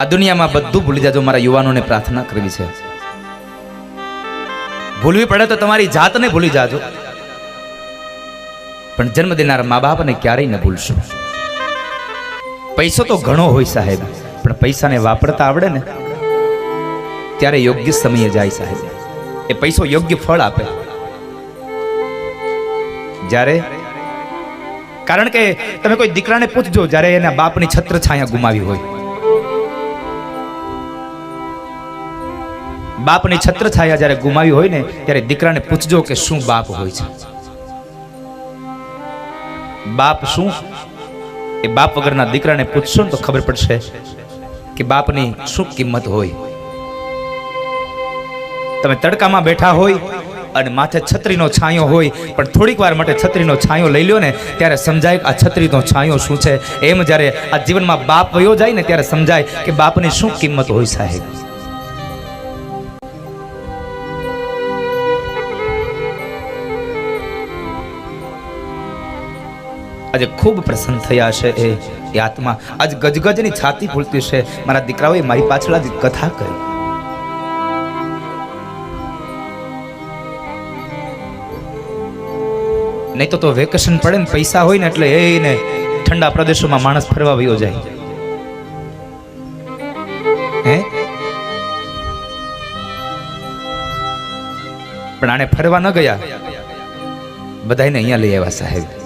આ દુનિયામાં બધું ભૂલી જાજો, મારા યુવાનોને પ્રાર્થના કરવી છે. ભૂલવી પડે તો તમારી જાતને ભૂલી જાજો. પણ જન્મ દેનારા મા બાપને ક્યારેય ન ભૂલશો. પૈસો તો ઘણો હોય સાહેબ, પણ પૈસાને વાપરતા આવડે ને, ત્યારે યોગ્ય સમયે જાય સાહેબ. એ પૈસો યોગ્ય ફળ આપે. જ્યારે, કારણ કે તમે કોઈ દીકરાને પૂછજો, જ્યારે એના બાપની છત્ર છાયા ગુમાવી હોય. બાપની છત્ર છાયા જ્યારે ગુમાવી હોય ને, ત્યારે દીકરાને પૂછજો કે શું બાપ હોય છે. બાપ શું? એ બાપ વગરના દીકરાને પૂછશો ને તો ખબર પડશે કે બાપની શું કિંમત હોય. તમે તડકામાં બેઠા હોય અને માથે છત્રીનો છાંયો હોય, પણ થોડીક વાર માટે છત્રીનો છાંયો લઈ લ્યો ને, ત્યારે સમજાય આ છત્રીનો છાંયો શું છે. એમ જ્યારે આ જીવનમાં બાપ વયો જાય ને, ત્યારે સમજાય કે બાપની શું કિંમત હોય સાહેબ. આજે ખૂબ પ્રસન્ન થયા છે એ એ આત્મા આજ ગજગજની છાતી ફૂલતી છે. મારા દીકરાઓએ મારી પાછળ આજ કથા કરી. નહીં તો તો વેકેશન પડે ને પૈસા હોય ને એટલે એને ઠંડા પ્રદેશોમાં માણસ ફરવા વયો જાય. હે? પણ આને ફરવા ન ગયા. બધાને અહીંયા લઈ આવ્યા સાહેબ.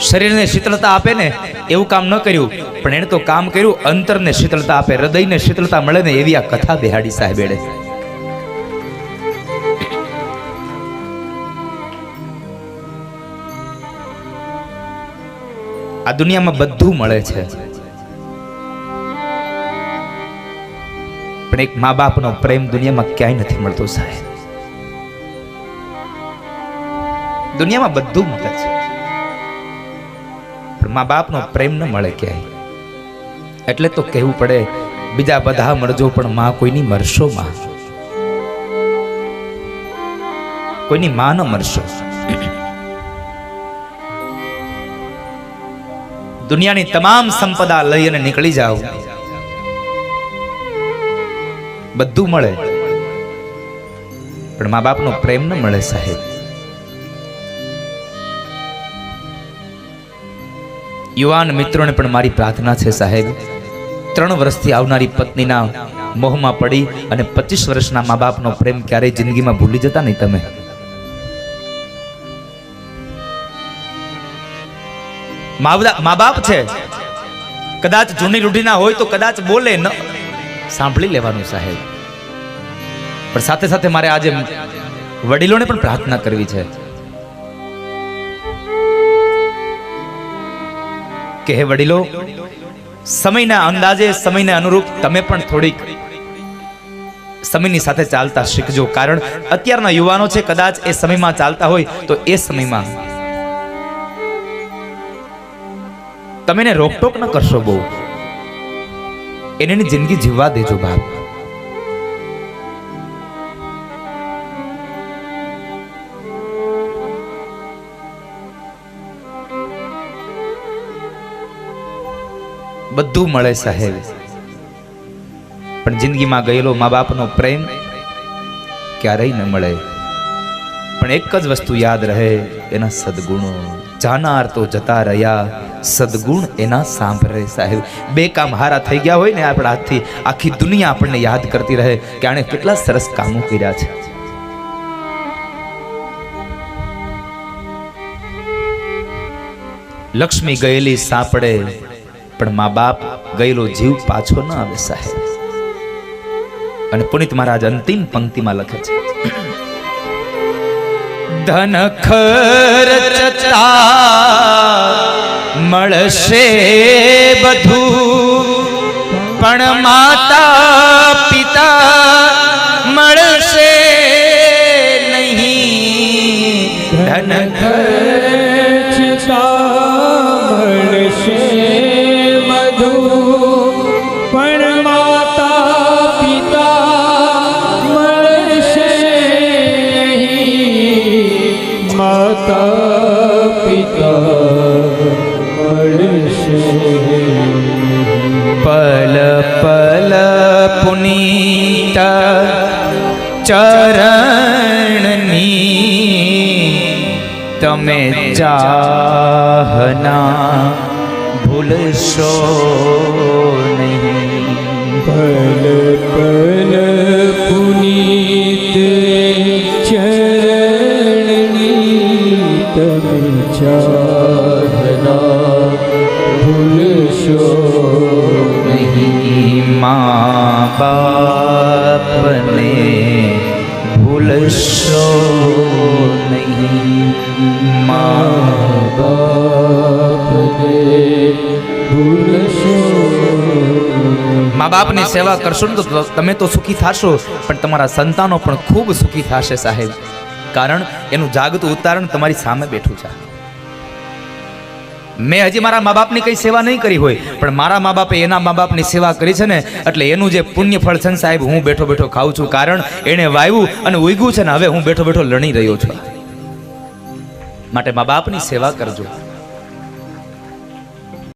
શરીરને શીતળતા આપે ને એવું કામ ન કર્યું. પણ એણે તો કામ કર્યું, અંતરને શીતળતા આપે, હૃદયને શીતળતા મળે ને એવી આ કથા બેહાડી સાહેબ એડે આ દુનિયામાં બધું મળે છે. પણ એક મા બાપનો પ્રેમ દુનિયામાં ક્યાંય નથી મળતો સાહેબ. દુનિયામાં બધું મળે છે. મા બાપનો પ્રેમ ન મળે ક્યાંય. એટલે તો કહેવું પડે, બીજા બધા મળજો પણ માં કોઈની મરશો માં? કોઈની માં ન મરશો? દુનિયાની તમામ સંપદા લઈ અને નીકળી જાઓ. બધું મળે. પણ મા બાપનો પ્રેમ ન મળે સાહેબ. યુવાન મિત્રોને પણ મારી પ્રાર્થના છે, સાહેબ. ત્રણ વર્ષથી આવનારી પત્નીના મોહમાં પડી અને પચીસ વર્ષના મા બાપનો પ્રેમ ક્યારેય જિંદગીમાં ભૂલી જતા નહીં તમે. મા બાપ છે. કદાચ જૂની રૂઢીના હોય તો કદાચ બોલે ન. સાંભળી લેવાનું, સાહેબ. પણ સાથે સાથે મારે આજે વડીલોને પણ પ્રાર્થના કરવી છે. કે હે વડીલો, સમયના અંદાજે, સમયને અનુરૂપ તમે પણ થોડીક સમયની સાથે ચાલતા શીખજો. કારણ અત્યારના યુવાનો છે, કદાચ એ સમયમાં ચાલતા હોય તો એ સમયમાં તમે રોકટોક ન કરશો બહુ. એની જિંદગી જીવવા દેજો બાપ. બધું મળે સાહેબ પણ જિંદગીમાં ગયેલો મા બાપનો પ્રેમ ક્યારેય ન મળે. પણ એક જ વસ્તુ યાદ રહે, એના સદગુણો. જાનાર તો જતા રહ્યા, સદગુણ એના સાંભળે સાહેબ. બે કામ હારા થઈ ગયા હોય ને આપણા હાથથી, આખી દુનિયા આપણને યાદ કરતી રહે કે આણે કેટલા સરસ કામો કર્યા છે. લક્ષ્મી ગયેલી સાંપડે પણ મા બાપ ગયેલો જીવ પાછો ન આવે સાહેબ. અને પુનિત મહારાજ અંતિમ પંક્તિમાં લખે છે. ધન ખર્ચતા મળશે બધું, પણ માતા માતા પિતા મળશે પલ પલ પુનીતા ચરણની તમે ચાહના ભૂલશો નહીં મા બાપની સેવા કરશો ને તો તમે તો સુખી થશો પણ તમારા સંતાનો પણ ખૂબ સુખી થશે સાહેબ. કારણ એનું જાગતું ઉતારણ તમારી સામે બેઠું છે. મેં હજી મારા મા બાપની કઈ સેવા નહીં કરી હોય પણ મારા મા બાપે એના મા બાપની સેવા કરી છે ને એટલે એનું જે પુણ્ય ફળ છે ને સાહેબ હું બેઠો બેઠો ખાઉં છું. કારણ એણે વાવ્યું અને ઉગ્યું છે ને હવે હું બેઠો બેઠો લણી રહ્યો છું. માટે મા બાપની સેવા કરજો.